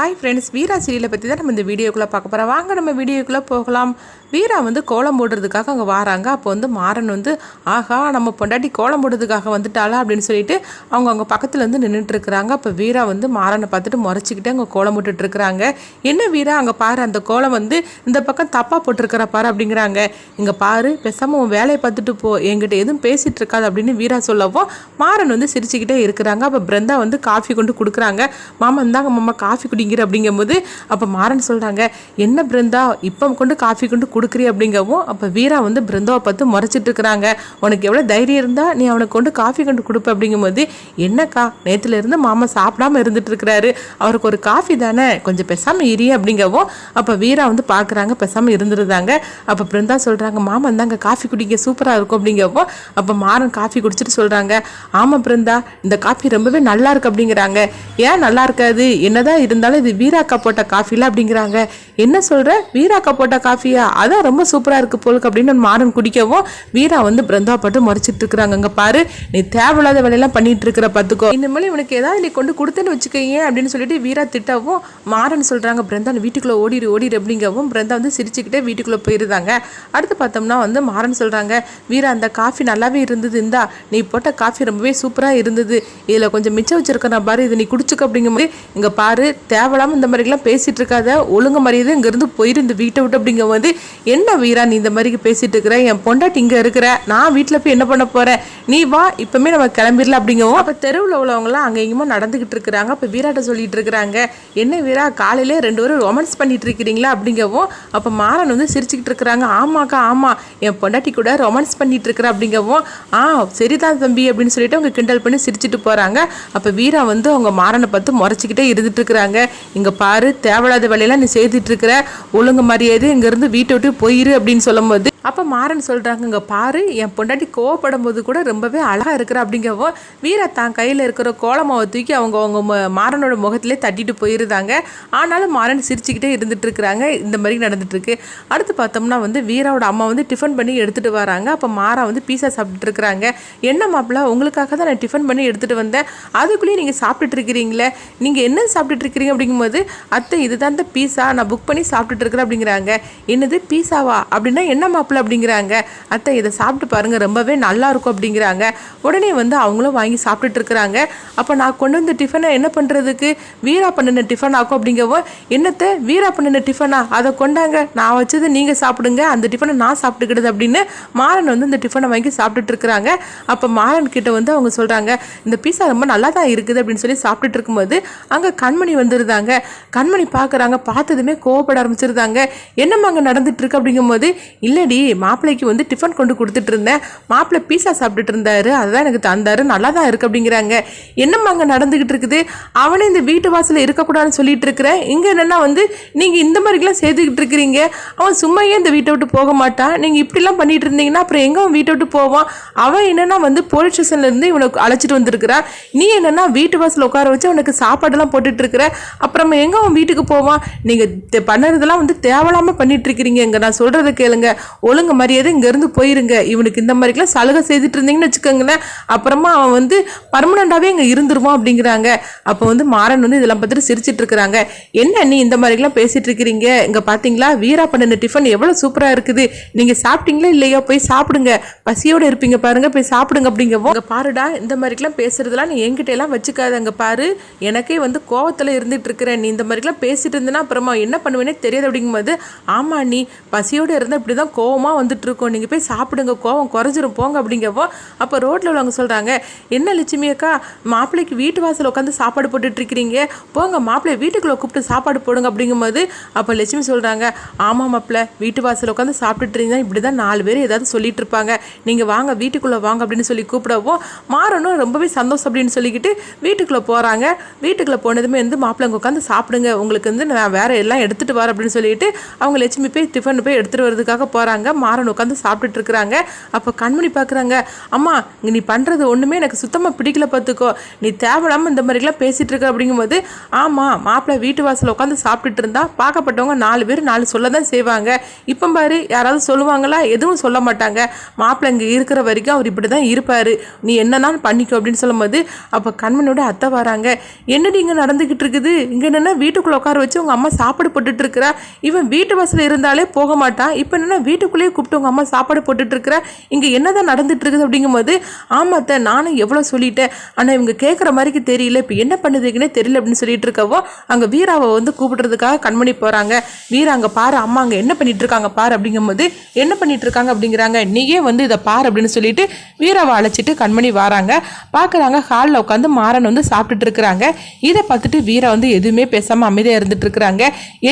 Hi friends வீரா சீரியலை பற்றி தான் நம்ம இந்த வீடியோக்குள்ளே பார்க்க போகிறோம் வாங்க நம்ம வீடியோக்குள்ளே போகலாம். வீரா வந்து கோலம் போடுறதுக்காக அங்கே வராங்க. அப்போ வந்து மாறன் வந்து ஆஹா நம்ம பொண்டாட்டி கோலம் போடுறதுக்காக வந்துட்டாளா? அப்படின்னு சொல்லிட்டு அவங்க அவங்க பக்கத்தில் வந்து நின்றுட்டுருக்குறாங்க அப்போ வீரா வந்து மாறனை பார்த்துட்டு முறைச்சிக்கிட்டு அங்கே கோலம் போட்டுட்ருக்குறாங்க என்ன வீரா அங்கே பாரு அந்த கோலம் வந்து இந்த பக்கம் தப்பாக போட்டிருக்கிற பாரு அப்படிங்கிறாங்க. இங்கே பாரு பேசாமல் உன் வேலையை பார்த்துட்டு போ. என்கிட்ட எதுவும் பேசிகிட்டு இருக்காது அப்படின்னு வீரா சொல்லவும் மாறன் வந்து சிரிச்சுக்கிட்டே இருக்கிறாங்க. அப்போ பிருந்தா வந்து காஃபி கொண்டு கொடுக்குறாங்க. மாமா இந்தாங்க மாமா காஃபி குடிங்க. அப்படிங்கிற அப்படிங்கும்போது அப்போ மாறன் சொல்கிறாங்க என்ன பிருந்தா இப்போ கொண்டு காஃபி கொண்டு கொடுக்குறி? அப்படிங்கவும் அப்போ வீரா வந்து பிருந்தாவை பார்த்து முறைச்சிட்டு இருக்கிறாங்க. உனக்கு எவ்வளோ தைரியம் இருந்தால் நீ அவனுக்கு கொண்டு காஃபி கொண்டு கொடுப்ப. அப்படிங்கும்போது என்னக்கா நேற்றுலேருந்து இருந்து மாமா சாப்பிடாம இருந்துட்டு இருக்கிறாரு. அவருக்கு ஒரு காஃபி தானே கொஞ்சம் பெசாமல் இரி அப்படிங்கவும் அப்போ வீரா வந்து பார்க்குறாங்க பெசாமல் இருந்துருந்தாங்க. அப்போ பிருந்தா சொல்கிறாங்க மாமா இந்தாங்க காஃபி குடிக்க சூப்பராக இருக்கும். அப்படிங்கவும் அப்போ மாறன் காஃபி குடிச்சிட்டு சொல்கிறாங்க ஆமாம் பிருந்தா இந்த காஃபி ரொம்பவே நல்லா இருக்கு அப்படிங்கிறாங்க. ஏன் நல்லா இருக்காது? என்னதான் இருந்தாலும் இது வீராக்கா போட்ட காஃபில அப்படிங்கிறாங்க. என்ன சொல்ற? வீராக்கா போட்ட காஃபியா அதான் ரொம்ப சூப்பராக இருக்கு போலுக்கு அப்படின்னு மாறன் குடிக்கவும் வீரா வந்து பிருந்தா பட்டு முறைச்சிட்டு இருக்கிறாங்க. அங்கே பாரு நீ தேவையில்லாத வேலையெல்லாம் பண்ணிட்டு இருக்கிற பார்த்துக்கோ இனிமேல் இவனுக்கு ஏதாவது நீ கொண்டு கொடுத்தேன்னு வச்சுக்கோங்க அப்படின்னு சொல்லிட்டு வீரா திட்டவும் மாறன் சொல்கிறாங்க பிருந்தா நீ வீட்டுக்குள்ளே ஓடிடு ஓடிடு அப்படிங்கவும் பிருந்தா வந்து சிரிச்சுக்கிட்டே வீட்டுக்குள்ளே போயிருந்தாங்க. அடுத்து பார்த்தோம்னா வந்து மாறன் சொல்கிறாங்க வீரா அந்த காஃபி நல்லாவே இருந்தது இந்தா நீ போட்ட காஃபி ரொம்பவே சூப்பராக இருந்தது. இதில் கொஞ்சம் மிச்சம் வச்சிருக்க பாரு இதை நீ குடிச்சுக்க அப்படிங்கும்போது இங்கே பாரு தேவையில்லாமல் இந்த மாதிரிலாம் பேசிகிட்டு இருக்காத ஒழுங்கு மரியாதை இங்கேருந்து போயிரு இந்த வீட்டை விட்டு அப்படிங்கும்போது என்ன வீரா நீ இந்த மாதிரி பேசிகிட்டு இருக்கிற என் பொண்டாட்டி இங்கே இருக்கிற நான் வீட்டில் போய் என்ன பண்ண போகிறேன் நீ வா இப்போமே நம்ம கிளம்பிடலாம் அப்படிங்கவும் அப்போ தெருவில் உள்ளவங்களாம் அங்கே இங்கேயுமா நடந்துக்கிட்டு இருக்கிறாங்க அப்போ வீராட்ட சொல்லிட்டு இருக்கிறாங்க என்ன வீரா காலையிலே ரெண்டு பேரும் ரொமான்ஸ் பண்ணிட்டு இருக்கிறீங்களா? அப்படிங்கவும் அப்போ மாறன் வந்து சிரிச்சுக்கிட்டு இருக்கிறாங்க ஆமாக்கா ஆமாம் என் பொண்டாட்டி கூட ரொமான்ஸ் பண்ணிட்டு இருக்கிற அப்படிங்கவும் ஆ சரிதான் தம்பி அப்படின்னு சொல்லிட்டு அவங்க கிண்டல் பண்ணி சிரிச்சிட்டு போகிறாங்க அப்போ வீரா வந்து அவங்க மாறனை பார்த்து முறைச்சிக்கிட்டே இருந்துட்டு இருக்கிறாங்க. இங்கே பாரு தேவையில்லாத வேலையெல்லாம் நீ செய்துட்டு இருக்கிற. ஒழுங்கு மரியாதை இங்கேருந்து வீட்டை விட்டு போயிரு அப்படின்னு சொல்லும்போது அப்போ மாறன் சொல்கிறாங்க இங்கே பாரு என் பொண்டாட்டி கோவப்படும் போது கூட ரொம்பவே அழகாக இருக்கிற. அப்படிங்கவோ வீரா தான் கையில் இருக்கிற கோலமாவை தூக்கி அவங்க அவங்க மாறனோட முகத்திலே தட்டிட்டு போயிருந்தாங்க. ஆனாலும் மாறன் சிரிச்சுக்கிட்டே இருந்துட்டு இருக்கிறாங்க. இந்த மாதிரி நடந்துட்டுருக்கு அடுத்து பார்த்தோம்னா வந்து வீராவோட அம்மா வந்து டிஃபன் பண்ணி எடுத்துகிட்டு வராங்க. அப்போ மாறா வந்து பீஸா சாப்பிட்டுருக்குறாங்க என்ன மாப்பிள்ள உங்களுக்காக தான் நான் டிஃபன் பண்ணி எடுத்துகிட்டு வந்தேன். அதுக்குள்ளேயே நீங்கள் சாப்பிட்டுட்ருக்கிறீங்களே நீங்கள் என்ன சாப்பிட்டுட்ருக்கிறீங்க அப்படிங்கும்போது அத்தை இதுதான் இந்த பீஸா. நான் புக் பண்ணி சாப்பிட்டுட்டு இருக்கிறேன். அப்படிங்கிறாங்க. என்னது பீஸாவா? அப்படின்னா என்ன சாப்பிடல அப்படிங்கிறாங்க. அத்தை இதை சாப்பிட்டு பாருங்கள் ரொம்பவே நல்லா இருக்கும் அப்படிங்கிறாங்க. உடனே வந்து அவங்களும் வாங்கி சாப்பிட்டுட்டு இருக்கிறாங்க. அப்போ நான் கொண்டு வந்த டிஃபனை என்ன பண்ணுறதுக்கு வீரா பண்ணின டிஃபன் ஆக்கும் அப்படிங்கவும் என்னத்தை? வீரா பண்ணின டிஃபனா அதை கொண்டாங்க. நான் வச்சது நீங்கள் சாப்பிடுங்க. அந்த டிஃபனை நான் சாப்பிட்டுக்கிடுது அப்படின்னு மாறன் வந்து இந்த டிஃபனை வாங்கி சாப்பிட்டுட்டு இருக்கிறாங்க. அப்போ மாறன் கிட்ட வந்து அவங்க சொல்கிறாங்க இந்த பீஸா ரொம்ப நல்லா தான் இருக்குது அப்படின்னு சொல்லி சாப்பிட்டுட்டு இருக்கும்போது அங்கே கண்மணி வந்துருந்தாங்க. கண்மணி பார்க்குறாங்க பார்த்ததுமே கோவப்பட ஆரம்பிச்சிருந்தாங்க. என்னம்மா அங்கே நடந்துட்டு இருக்கு அப்படிங்கும்போது இல்லடி மாப்பிள்ளைக்கு வந்து டிஃபன் கொண்டு கொடுத்துட்டு இருந்தேன். மாப்பிள்ளை பீஸா சாப்பிட்டுட்டு இருந்தாரு. அதுதான் எனக்கு தந்தாரு. நல்லா தான் இருக்கு அப்படிங்கிறாங்க. என்னம்மா அங்கே நடந்துகிட்டு இருக்குது? அவனே இந்த வீட்டு வாசலில் இருக்கக்கூடாதுன்னு சொல்லிட்டு இருக்கிறேன். இங்கே என்னன்னா வந்து நீங்கள் இந்த மாதிரிலாம் செய்துக்கிட்டு இருக்கிறீங்க. அவன் சும்மா ஏன் இந்த வீட்டை விட்டு போக மாட்டான் நீங்கள் இப்படிலாம் பண்ணிட்டு இருந்தீங்கன்னா அப்புறம் எங்கே அவன் வீட்டை விட்டு போவான்? அவன் என்னன்னா வந்து போலீஸ் ஸ்டேஷன்ல இருந்து இவனுக்கு அழைச்சிட்டு வந்திருக்கிறா. நீ என்னன்னா வீட்டு வாசல் உட்கார வச்சு அவனுக்கு சாப்பாடெல்லாம் போட்டுட்டு இருக்கிற. அப்புறமா எங்க அவன் வீட்டுக்கு போவான்? நீங்க தெ- வந்து தேவையில்லாம பண்ணிட்டு இருக்கிறீங்க இங்க நான் சொல்றதை கேளுங்க. ஒழுங்கு மரியாதை இங்கேருந்து போயிருங்க. இவனுக்கு இந்த மாதிரிக்கெல்லாம் சலுகை செய்துட்டு இருந்தீங்கன்னு வச்சுக்கோங்களேன். அப்புறமா அவன் வந்து பர்மனண்டாகவே இங்கே இருந்துருவான் அப்படிங்கிறாங்க. அப்போ வந்து மாறன் வந்து இதெல்லாம் பார்த்துட்டு சிரிச்சிட்டு இருக்கிறாங்க என்ன நீ இந்த மாதிரிலாம் பேசிட்டு இருக்கிறீங்க இங்கே பார்த்தீங்களா வீரா பண்ணின டிஃபன் எவ்வளோ சூப்பராக இருக்குது. நீங்கள் சாப்பிட்டீங்களா இல்லையா? போய் சாப்பிடுங்க. பசியோடு இருப்பீங்க பாருங்க. போய் சாப்பிடுங்க அப்படிங்கவோ அங்க பாருடா இந்த மாதிரிக்கெல்லாம் பேசுறதெல்லாம் நீ என்கிட்ட எல்லாம் வச்சுக்காத. அங்கே பாரு. எனக்கே வந்து கோவத்தில் இருந்துட்டு இருக்கிறேன் நீ இந்த மாதிரிலாம் பேசிட்டு இருந்தனா அப்புறமா என்ன பண்ணுவேனே தெரியாது அப்படிங்கும்போது ஆமா நீ பசியோடு இருந்தால் இப்படி தான் கோவம் வந்துட்டு இருக்கோம் நீங்கள் போய் சாப்பிடுங்க கோவம் குறைஞ்சிரும் போங்க அப்படிங்கவோ அப்போ ரோட்டில் உள்ளவங்க சொல்கிறாங்க என்ன லட்சுமி அக்கா மாப்பிள்ளைக்கு வீட்டு வாசல் உட்காந்து சாப்பாடு போட்டுட்ருக்கிறீங்க போங்க மாப்பிள்ளை வீட்டுக்குள்ளே கூப்பிட்டு சாப்பாடு போடுங்க. அப்படிங்கும்போது அப்போ லட்சுமி சொல்கிறாங்க ஆமாம் மாப்பிள்ளை வீட்டு வாசல் உட்காந்து சாப்பிட்டுட்டு இப்படி தான் நாலு பேர் ஏதாவது சொல்லிட்டு இருப்பாங்க நீங்கள் வாங்க வீட்டுக்குள்ளே வாங்க அப்படின்னு சொல்லி கூப்பிடவும் மாறணும் ரொம்பவே சந்தோஷம் அப்படின்னு சொல்லிக்கிட்டு வீட்டுக்குள்ளே போகிறாங்க வீட்டுக்குள்ள போனதுமே வந்து மாப்பிள்ளை உட்காந்து சாப்பிடுங்க. உங்களுக்கு வந்து நான் வேறு எல்லாம் எடுத்துகிட்டு வரேன் அப்படின்னு சொல்லிட்டு அவங்க லட்சுமி போய் டிஃபன் போய் எடுத்துகிட்டு வரதுக்காக போகிறாங்க பார்க்குறாங்க மாறன் உட்காந்து சாப்பிட்டுட்டு இருக்கிறாங்க. அப்போ கண்மணி பார்க்குறாங்க அம்மா நீ பண்ணுறது ஒன்றுமே எனக்கு சுத்தமாக பிடிக்கல பார்த்துக்கோ. நீ தேவையில்லாமல் இந்த மாதிரிலாம் பேசிகிட்டு இருக்க. அப்படிங்கும்போது ஆமாம் மாப்பிள்ளை வீட்டு வாசலில் உட்காந்து சாப்பிட்டுட்டு இருந்தா பார்க்கப்பட்டவங்க நாலு பேர் நாலு சொல்ல தான் செய்வாங்க. இப்போ பாரு யாராவது சொல்லுவாங்களா? எதுவும் சொல்ல மாட்டாங்க. மாப்பிள்ளை இங்கே இருக்கிற வரைக்கும் அவர் இப்படி தான் இருப்பார். நீ என்னன்னாலும் பண்ணிக்கோ. அப்படின்னு சொல்லும்போது அப்போ கண்மணியோட அத்தை வராங்க என்னடி இங்கே நடந்துக்கிட்டு இருக்குது? இங்கே என்னென்னா வீட்டுக்குள்ளே உட்கார வச்சு உங்கள் அம்மா சாப்பாடு போட்டுட்டு இருக்கிறா. இவன் வீட்டு வாசலில் இருந்தாலே போக மாட்டான். இப்போ என்னென்னா அதுக்குள்ளேயே கூப்பிட்டு உங்கள் அம்மா சாப்பாடு போட்டுட்டு இங்கே என்னதான் நடந்துட்டு இருக்குது அப்படிங்கும்போது ஆமாத்த நானும் எவ்வளோ சொல்லிட்டேன். ஆனால் இவங்க கேட்குற மாதிரிக்கு தெரியல. இப்போ என்ன பண்ணுதுக்குன்னே தெரியல அப்படின்னு சொல்லிட்டு இருக்கவோ அங்கே வீராவை வந்து கூப்பிடுறதுக்காக கண்மணி போகிறாங்க வீரா அங்கே பாரு அம்மா அங்கே என்ன பண்ணிட்டு இருக்காங்க பாரு அப்படிங்கும்போது என்ன பண்ணிட்டு இருக்காங்க அப்படிங்கிறாங்க. நீயே வந்து இதை பாரு அப்படின்னு சொல்லிட்டு வீராவை அழைச்சிட்டு கண்மணி வராங்க. பார்க்குறாங்க ஹாலில் உட்காந்து மாறன் வந்து சாப்பிட்டுட்டு இருக்கிறாங்க இதை பார்த்துட்டு வீரா வந்து எதுவுமே பேசாமல் அமைதியாக இருந்துட்டு இருக்கிறாங்க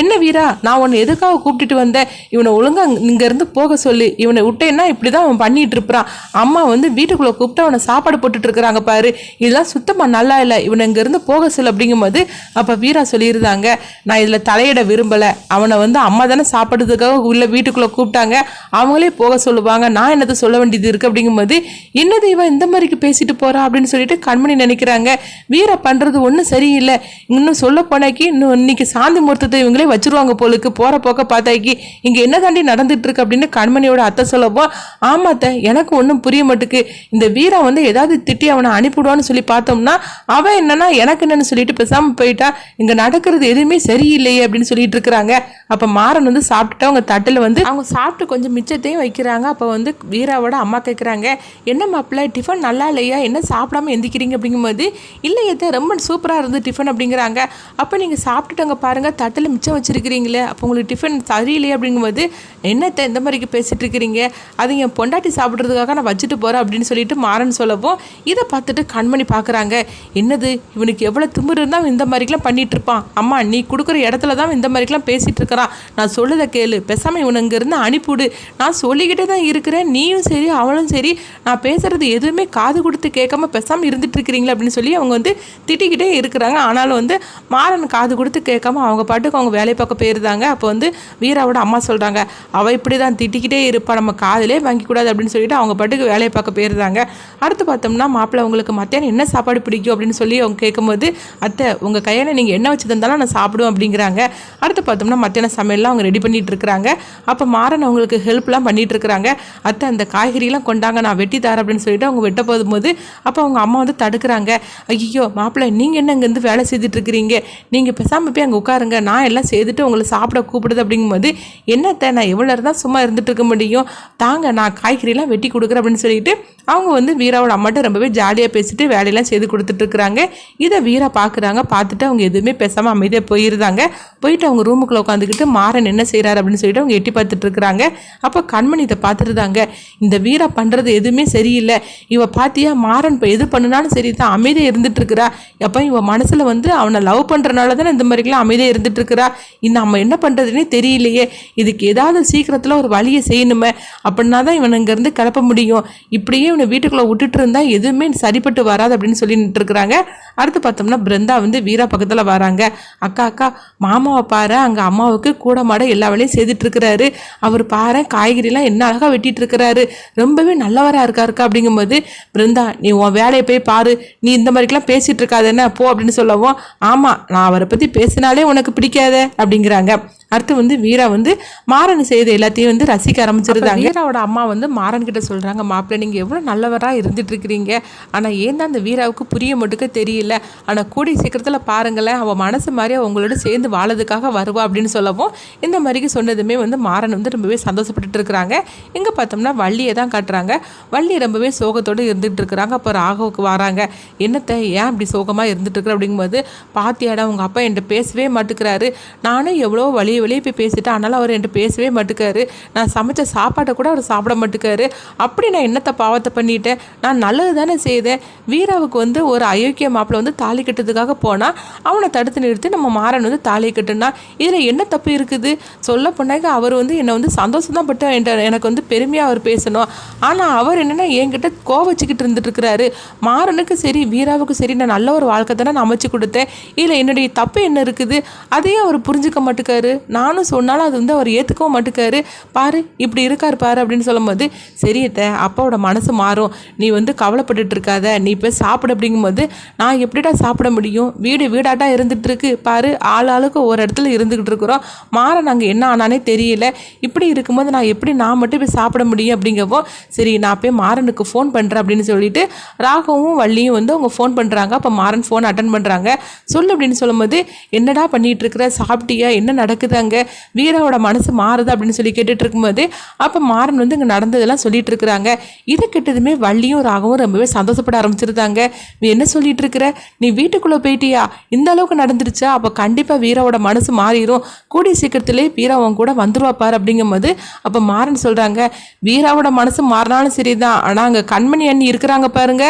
என்ன வீரா நான் உன்னை எதுக்காக கூப்பிட்டுட்டு வந்தேன்? இவனை ஒழுங்காக இங்கேருந்து போக சொல்லு. இவனை விட்டேன்னா இப்படி தான் அவன் பண்ணிட்டு இருப்பான். அம்மா வந்து வீட்டுக்குள்ளே கூப்பிட்டு அவனை சாப்பாடு போட்டுட்டு இருக்கிறாங்க பாரு. இதெல்லாம் சுத்தமாக நல்லா இல்லை. இவனை இங்கேருந்து போக சொல்லு அப்படிங்கும்போது அப்போ வீரா சொல்லியிருந்தாங்க நான் இதில் தலையிட விரும்பலை. அவனை வந்து அம்மா தானே சாப்பிட்றதுக்காக உள்ள வீட்டுக்குள்ளே கூப்பிட்டாங்க. அவங்களே போக சொல்லுவாங்க. நான் என்னது சொல்ல வேண்டியது இருக்குது அப்படிங்கும்போது என்னது இவன் இந்த மாதிரிக்கு பேசிட்டு போகிறா அப்படின்னு சொல்லிட்டு கண்மணி நினைக்கிறாங்க. வீரா பண்ணுறது ஒன்றும் சரியில்லை. இன்னும் சொல்ல போனாக்கி இன்னும் இன்னைக்கு சாந்தி முகூர்த்தத்தை இவங்களே வச்சிருவாங்க போலுக்கு. போகிற போக்க பார்த்தாக்கி இங்கே என்ன தாண்டி நடந்துட்டு இருக்கு அப்படின்னு கண்மணியோட அத்தை சொல்லப்போ ஆமாத்த எனக்கு ஒன்றும் புரிய மாட்டுக்கு. இந்த வீரா வந்து ஏதாவது திட்டி அவனை அனுப்பிவிடுவான்னு சொல்லி பார்த்தோம்னா அவன் என்னன்னா எனக்கு என்னன்னு சொல்லிட்டு பேசாமல் போயிட்டா இங்கே நடக்கிறது எதுவுமே சரியில்லையே அப்படின்னு சொல்லிட்டு இருக்கிறாங்க. அப்போ மாறன் வந்து சாப்பிட்டுட்டு அவங்க தட்டில் வந்து அவங்க சாப்பிட்டு கொஞ்சம் மிச்சத்தையும் வைக்கிறாங்க. அப்போ வந்து வீராவோட அம்மா கேட்குறாங்க என்ன மாப்பிள்ள டிஃபன் நல்லா இல்லையா? என்ன சாப்பிடாம எந்திக்கிறீங்க? அப்படிங்கும்போது இல்லையே ரொம்ப சூப்பராக இருந்து டிஃபன் அப்படிங்கிறாங்க. அப்போ நீங்கள் சாப்பிட்டுட்டு அங்கே பாருங்கள் தட்டில் மிச்சம் வச்சுருக்கிறீங்களே அப்போ உங்களுக்கு டிஃபன் சரியில்லையே அப்படிங்கும்போது என்னத்த இந்த மாதிரி வரைக்கும் பேசிகிட்டு இருக்கிறீங்க. அது என் பொண்டாட்டி சாப்பிட்றதுக்காக நான் வச்சுட்டு போகிறேன் அப்படின்னு சொல்லிட்டு மாறன் சொல்லவும் இதை பார்த்துட்டு கண்மணி பார்க்குறாங்க. என்னது? இவனுக்கு எவ்வளோ திமிரு இருந்தால் இந்த மாதிரிக்கெலாம் பண்ணிகிட்ருப்பான் அம்மா நீ கொடுக்குற இடத்துல தான் இந்த மாதிரிக்கெலாம் பேசிகிட்டு இருக்கிறான். நான் சொல்லுதை கேளு. பேசாமல் இவனை இங்கேருந்து அனுப்பிவிடு. நான் சொல்லிக்கிட்டே தான் இருக்கிறேன். நீயும் சரி அவளும் சரி. நான் பேசுகிறது எதுவுமே காது கொடுத்து கேட்காம பேசாமல் இருந்துட்டு இருக்கிறீங்களா அப்படின்னு சொல்லி அவங்க வந்து திட்டிக்கிட்டே இருக்கிறாங்க. ஆனாலும் வந்து மாறன் காது கொடுத்து கேட்காம அவங்க பாட்டுக்கு அவங்க வேலை பார்க்க போயிருந்தாங்க. அப்போ வந்து வீராவோட அம்மா சொல்கிறாங்க அவள் இப்படி தான் திட்டிக்கிட்டே இருப்பா. நம்ம காதலே வாங்கிக்கூடாது அப்படின்னு சொல்லிட்டு அவங்க பாட்டுக்கு வேலையை பார்க்க போயிருந்தாங்க. அடுத்து பார்த்தோம்னா மாப்பிள்ளை உங்களுக்கு மத்தியானம் என்ன சாப்பாடு பிடிக்கும் அப்படின்னு சொல்லி அவங்க கேட்கும்போது அத்தை உங்கள் கையில் நீங்கள் என்ன வச்சு தந்தாலும் நான் சாப்பிடுவேன் அப்படிங்கிறாங்க. அடுத்து பார்த்தோம்னா மத்தியானம் சமையல்லாம் அவங்க ரெடி பண்ணிட்டு இருக்கிறாங்க. அப்போ மாறன் அவங்களுக்கு ஹெல்ப்லாம் பண்ணிட்டு இருக்கிறாங்க. அத்தை அந்த காய்கறிலாம் கொண்டாங்க நான் வெட்டி தரேன் அப்படின்னு சொல்லிட்டு அவங்க வெட்ட போகும்போது அப்போ அவங்க அம்மா வந்து தடுக்கிறாங்க. ஐயோ மாப்பிள்ளை நீங்கள் என்ன இங்கேருந்து வேலை செய்துட்டு இருக்கிறீங்க? நீங்கள் பேசாமல் போய் அங்கே உட்காருங்க. நான் எல்லாம் செய்துட்டு உங்களை சாப்பிட கூப்பிடுது அப்படிங்கும்போது என்னத்தை நான் எவ்வளோ இருந்தால் சும்மா இருந்துட்டு இருக்க முடியும். தாங்க நான் காய்கறிலாம் வெட்டி கொடுக்குறேன் அப்படின்னு சொல்லிட்டு அவங்க வந்து வீராவோட அம்மாட்ட ரொம்பவே ஜாலியாக பேசிட்டு வேலையெல்லாம் செய்து கொடுத்துட்டு இருக்கிறாங்க இதை வீரா பார்க்குறாங்க பார்த்துட்டு அவங்க எதுவுமே பேசாமல் அமைதியாக போயிருந்தாங்க. போயிட்டு அவங்க ரூமுக்குள்ளே உட்காந்துக்கிட்டு மாறன் என்ன செய்கிறாரு அப்படின்னு சொல்லிட்டு அவங்க எட்டி பார்த்துட்டு இருக்கிறாங்க அப்போ கண்மணி இதை பார்த்துருந்தாங்க இந்த வீரா பண்ணுறது எதுவுமே சரியில்லை. இவ பார்த்தியா மாறன் இப்போ எது பண்ணுனாலும் சரி தான் அமைதியாக இருந்துட்டு இருக்கிறா அப்போ இவன் மனசில் வந்து அவனை லவ் பண்ணுறனால தானே இந்த மாதிரிலாம் அமைதியாக இருந்துட்டு இருக்கிறா இன்னும் நம்ம என்ன பண்ணுறதுனே தெரியலையே. இதுக்கு ஏதாவது சீக்கிரத்தில் ஒரு வழியை செய்யணுமே அப்படின்னா தான் இவன் இங்கேருந்து கிளப்ப முடியும். இப்படியே இவனை வீட்டுக்குள்ளே விட்டுட்டு இருந்தால் எதுவுமே சரிப்பட்டு வராது அப்படின்னு சொல்லிட்டு இருக்கிறாங்க. அடுத்து பார்த்தோம்னா பிருந்தா வந்து வீரா பக்கத்தில் வராங்க. அக்கா அக்கா மாமாவை பாரு அங்கே அம்மாவுக்கு கூட மாட எல்லா வேலையும் செய்துட்டு இருக்கிறாரு. அவர் பாரு காய்கறிலாம் என்ன அழகாக வெட்டிட்டு இருக்கிறாரு. ரொம்பவே நல்லவராக இருக்காருக்கா அப்படிங்கும்போது பிருந்தா நீ உன் வேலையை போய் பாரு. நீ இந்த மாதிரிக்கெல்லாம் பேசிட்டு இருக்காது என்ன போ அப்படின்னு சொல்லவும் ஆமாம் நான் அவரை பற்றி பேசினாலே உனக்கு பிடிக்காத அப்படிங்கிறாங்க. அடுத்து வந்து வீரா வந்து மாறன் செய்த எல்லாத்தையும் வந்து ரசிக்க ஆரம்பிச்சிருந்தாங்க. வீராவோட அம்மா வந்து மாறன் கிட்ட சொல்கிறாங்க மாப்பிள்ளை நீங்கள் எவ்வளோ நல்லவராக இருந்துட்டு இருக்கிறீங்க ஆனால் ஏன் தான் அந்த வீராவுக்கு புரிய மட்டுக்க தெரியல? ஆனால் கூடிய சீக்கிரத்தில் பாருங்களேன் அவள் மனசு மாதிரி அவங்களோட சேர்ந்து வாழறதுக்காக வருவா அப்படின்னு சொல்லவும் இந்த மாதிரிக்கு சொன்னதுமே வந்து மாறன் வந்து ரொம்பவே சந்தோஷப்பட்டுட்டு இருக்கிறாங்க இங்கே பார்த்தோம்னா வள்ளியை தான் காட்டுறாங்க. வள்ளி ரொம்பவே சோகத்தோடு இருந்துகிட்டு இருக்கிறாங்க அப்போ ராகவுக்கு வராங்க. என்னத்தை ஏன் இப்படி சோகமாக இருந்துட்டு இருக்கிற அப்படிங்கும்போது பாத்தியாடா உங்கள் அப்பா என்கிட்ட பேசவே மாட்டுக்கிறாரு. நானும் எவ்வளோ வழியை வெளியே போய் பேசிட்டு அதனால் அவர் என்கிட்ட பேசவே மாட்டுக்காரு. நான் சமைச்ச சாப்பாட்டை கூட அவர் சாப்பிட மாட்டுக்காரு. அப்படி நான் என்னத்தை பாவத்தை பண்ணிட்டேன்? நான் நல்லது தானே செய்தேன். வீராவுக்கு வந்து ஒரு அயோக்கிய மாப்பிள்ளை வந்து தாலி கட்டுறதுக்காக போனால் அவனை தடுத்து நிறுத்தி நம்ம மாறன் வந்து தாலி கட்டுனா இதில் என்ன தப்பு இருக்குது? சொல்ல போனாக்க அவர் வந்து என்னை வந்து சந்தோஷம் தான் பட்டு எனக்கு வந்து பெருமையாக அவர் பேசணும். ஆனால் அவர் என்னென்னா என்கிட்ட கோவச்சிக்கிட்டு இருந்துட்டு இருக்கிறாரு மாறனுக்கு சரி வீராவுக்கு சரி நான் நல்ல ஒரு வாழ்க்கை தானே நான் அமைச்சு கொடுத்தேன். இதில் என்னுடைய தப்பு என்ன இருக்குது? அதையும் அவர் புரிஞ்சுக்க மாட்டுக்காரு. நானும் சொன்னாலும் அது வந்து அவர் ஏற்றுக்கவும் மாட்டுக்காரு. பாரு இப்படி இருக்கார் பாரு அப்படின்னு சொல்லும்போது சரி அப்பாவோட மனசு மாறும். நீ வந்து கவலைப்பட்டுட்டு இருக்காத. நீ போய் சாப்பிட. அப்படிங்கும்போது நான் எப்படிடா சாப்பிட முடியும்? வீடு வீடாட்டா இருந்துகிட்டு இருக்கு பாரு ஆள் ஆளுக்கு ஒரு இடத்துல இருந்துக்கிட்டு இருக்கிறோம். மாற நாங்கள் என்ன ஆனானே தெரியல. இப்படி இருக்கும்போது நான் எப்படி நான் மட்டும் போய் சாப்பிட முடியும்? அப்படிங்கப்போ சரி நான் போய் மாறனுக்கு ஃபோன் பண்ணுறேன் அப்படின்னு சொல்லிட்டு ராகவும் வள்ளியும் வந்து அவங்க ஃபோன் பண்ணுறாங்க அப்போ மாறன் ஃபோன் அட்டன் பண்ணுறாங்க சொல்லு அப்படின்னு சொல்லும்போது என்னடா பண்ணிகிட்டு இருக்கிற? சாப்பிட்டியா? என்ன நடக்குது? அங்கே வீராவோட மனசு மாறுது அப்படின்னு சொல்லி கேட்டுட்டு இருக்கும்போது அப்போ மாறன் வந்து இங்கே நடந்ததெல்லாம் சொல்லிட்டு இருக்கிறாங்க. இதை கெட்டதுமே வள்ளியும் ராகவும் ரொம்பவே சந்தோஷப்பட ஆரம்பிச்சிருந்தாங்க. நீ என்ன சொல்லிட்டு இருக்கிற? நீ வீட்டுக்குள்ளே போயிட்டியா? இந்த அளவுக்கு நடந்துருச்சா? அப்போ கண்டிப்பாக வீராவோட மனசு மாறிடும் கூடிய சீக்கிரத்திலே வீரா அவன் கூட வந்துருவா பாரு அப்படிங்கும்போது அப்போ மாறன் சொல்கிறாங்க வீராவோட மனசு மாறினாலும் சரிதான். ஆனால் அங்கே கண்மணி அண்ணி இருக்கிறாங்க பாருங்க.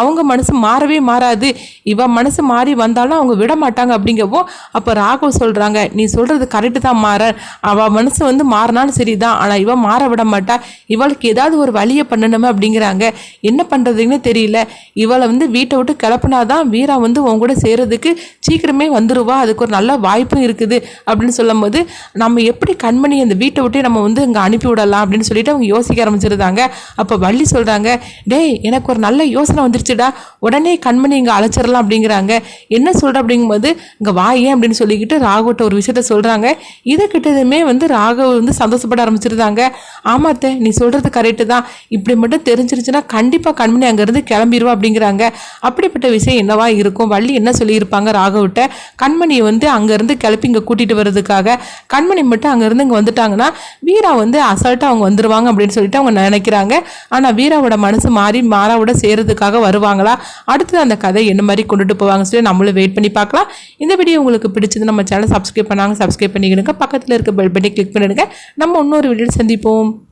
அவங்க மனசு மாறவே மாறாது. இவன் மனசு மாறி வந்தாலும் அவங்க விட மாட்டாங்க அப்படிங்கப்போ அப்போ ராகவ் சொல்கிறாங்க நீ சொல்கிறது கரெக்ட் தான் மாறன். அவள் மனசு வந்து மாறினாலும் சரிதான். ஆனால் இவன் மாற விட மாட்டா. இவளுக்கு ஏதாவது ஒரு வழியை பண்ணணுமே அப்படிங்கிறாங்க. என்ன பண்ணுறதுன்னு தெரியல. இவளை வந்து வீட்டை விட்டு கிளப்புனாதான் வீரா வந்து உன் கூட சேர்றதுக்கு சீக்கிரமே வந்துடுவா அதுக்கு ஒரு நல்ல வாய்ப்பும் இருக்குது அப்படின்னு சொல்லும்போது நம்ம எப்படி கண்மணி அந்த வீட்டை விட்டே நம்ம வந்து இங்கே அனுப்பி விடலாம் அப்படின்னு சொல்லிட்டு அவங்க யோசிக்க ஆரம்பிச்சிருந்தாங்க. அப்போ வள்ளி சொல்கிறாங்க டேய் எனக்கு ஒரு நல்ல யோசனை வந்துருச்சுடா. உடனே கண்மணி இங்கே அழைச்சிடலாம் அப்படிங்கிறாங்க. என்ன சொல்கிற அப்படிங்கும்போது இங்கே வாயே அப்படின்னு சொல்லிக்கிட்டு ராகுட்ட ஒரு விஷயத்த சொல்கிறாங்க இதை கிட்டதுமே வந்து ராகவ் வந்து சந்தோஷப்பட ஆரம்பிச்சிருந்தாங்க. ஆமாத்த நீ சொல்கிறது கரெக்டு தான். இப்படி மட்டும் தெரிஞ்சிருச்சுன்னா கண்டிப்பாக கண்மணி அங்கேருந்து கிளம்பிடுவா அப்படிங்கிறாங்க. அப்படிப்பட்ட விஷயம் என்னவா இருக்கும்? வள்ளி என்ன சொல்லியிருப்பாங்க ராகவிட்ட கண்மணியை வந்து அங்கேருந்து கிளப்பி இங்கே கூட்டிகிட்டு வர்றதுக்காக. கண்மணி மட்டும் அங்கேருந்து இங்கே வந்துட்டாங்கன்னா வீரா வந்து அசால்ட்டாக அவங்க வந்துருவாங்க அப்படின்னு சொல்லிட்டு அவங்க நினைக்கிறாங்க. ஆனால் வீராவோட மனசு மாறி மாறாவோட சேர்றதுக்காக வருவாங்களா? அடுத்தது அந்த கதை என்ன மாதிரி கொண்டுட்டு போவாங்க சொல்லி நம்மளும் வெயிட் பண்ணி பார்க்கலாம். இந்த வீடியோ உங்களுக்கு பிடிச்சது நம்ம சேனல் சப்ஸ்கிரைப் பண்ணாங்க சப்ஸ்கிரைப் பண்ணிக்கணுங்க பக்கத்தில் இருக்க பெல் பட்டனை கிளிக் பண்ணிடுங்க. நம்ம இன்னொரு வீடியோ சந்திப்போம்.